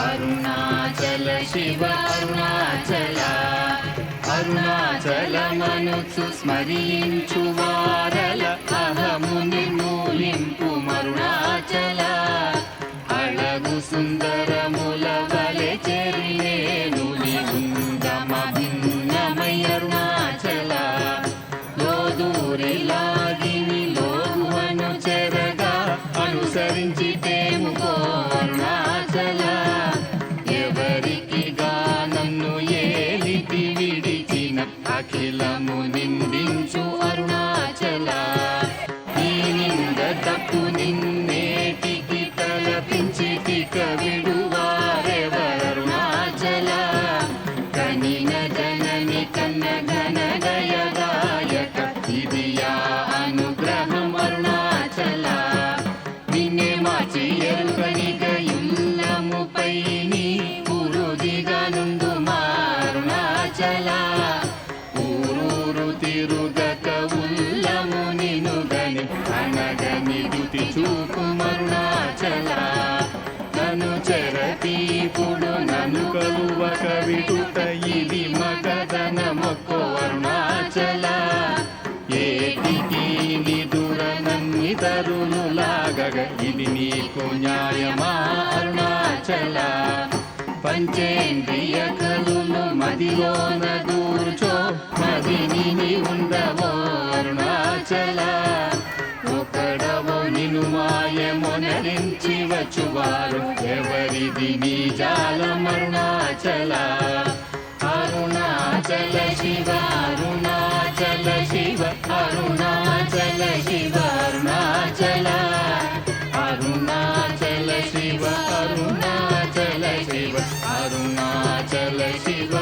అరుణాచల శివ అరుణాచల. అరుణాచల అరుణాచలమనుచు స్మరించు వారల అహము నిర్మూలింపు మరుణాచల. అడగు సుందరముల వలె చెరిలేనులి ఉందమ భిన్నమై అరుణాచల. లోదూరి లాగిని లోగువను చెరగా అనుసరించితే దుతి చూపు నన్ను చెరతీపుడు నన్ను కలువక విడుట ఇది మగదన మొక్కో అరుణాచల. ఏటికి నిదుర నన్నితరులు లాగగ ఇది నీకు న్యాయమా అరుణాచల. పంచేంద్రియ కలులు మదిలోన దూర్చో మదిని ఉండవో అరుణాచలా. నిను మాయమునరించి వచ్చువారు ఎవరిది నీ జాలమరుణాచల అరుణాచల శివ అరుణాచల శివ అరుణాచల శివ అరుణాచల. అరుణాచల శివ అరుణాచల శివ అరుణాచల శివ.